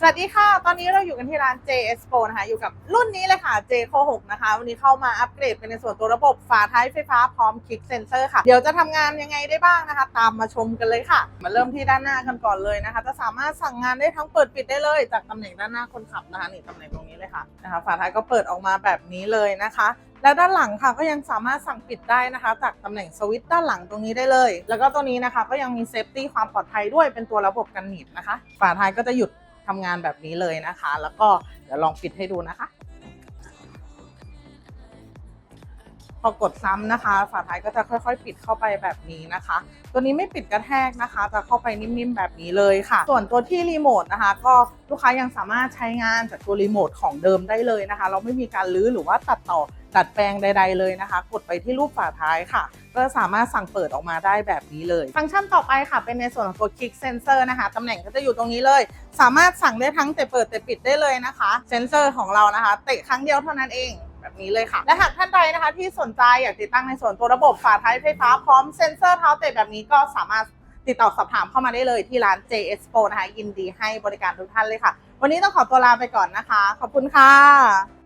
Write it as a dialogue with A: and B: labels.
A: สวัสดีค่ะ ตอนนี้เราอยู่กันที่ร้าน J Expo นะคะ อยู่กับรุ่นนี้เลยค่ะ J Co 6นะคะ วันนี้เข้ามาอัปเกรดเป็นในส่วนตัวระบบฝาท้ายไฟฟ้าพร้อมคลิกเซนเซอร์ค่ะ เดี๋ยวจะทำงานยังไงได้บ้างนะคะ ตามมาชมกันเลยค่ะ มาเริ่มที่ด้านหน้ากันก่อนเลยนะคะ จะสามารถสั่งงานได้ทั้งเปิดปิดได้เลย จากตำแหน่งด้านหน้าคนขับนะคะนี่ตำแหน่งตรงนี้เลยค่ะนะคะ ฝาท้ายก็เปิดออกมาแบบนี้เลยนะคะแล้วด้านหลังค่ะก็ยังสามารถสั่งปิดได้นะคะ จากตำแหน่งสวิตช์ด้านหลังตรงนี้ได้เลย แล้วก็ตัวนี้นะคะก็ยังมีเซฟตี้ความปลอดภัยด้วยเป็นตัวระบบกันหนีบนะคะ ฝาท้ายก็จะหยุด ทำงานแบบนี้เลยนะคะ แล้วก็เดี๋ยวลองปิดให้ดูนะคะ พอกดซ้ำนะคะ ฝาท้ายก็จะค่อย ๆ ปิดเข้าไปแบบนี้นะคะ ตัวนี้ไม่ปิดกระแทกนะคะ จะเข้าไปนิ่มๆแบบนี้เลยค่ะ ส่วนตัวที่รีโมทนะคะ ก็ลูกค้ายังสามารถใช้งานจากตัวรีโมทของเดิมได้เลยนะคะ เราไม่มีการลื้อหรือว่าตัดต่อ ดัดแปลงใด ๆเลยนะคะ กดไปที่รูปฝาท้ายค่ะ ก็สามารถสั่งเปิดออกมาได้แบบนี้เลย ฟังก์ชันต่อไปค่ะ เป็นในส่วนของตัว Kick Sensor นะคะตำแหน่งก็จะอยู่ตรงนี้เลย สามารถสั่งได้ทั้งเตะเปิดเตะปิดได้เลยนะคะเซนเซอร์ของเรานะคะเตะครั้งเดียวเท่านั้นเองแบบนี้เลยค่ะ และหากท่านใดนะคะ ที่สนใจอยากติดตั้งในส่วนตัวระบบฝาท้ายไฟฟ้าพร้อมเซนเซอร์เท้าเตะแบบนี้ก็สามารถติดต่อสอบถามเข้ามาได้เลยที่ร้าน J Expo นะคะ ยินดีให้บริการทุกท่านเลยค่ะ วันนี้ต้องขอตัวลาไปก่อนนะคะ ขอบคุณค่ะ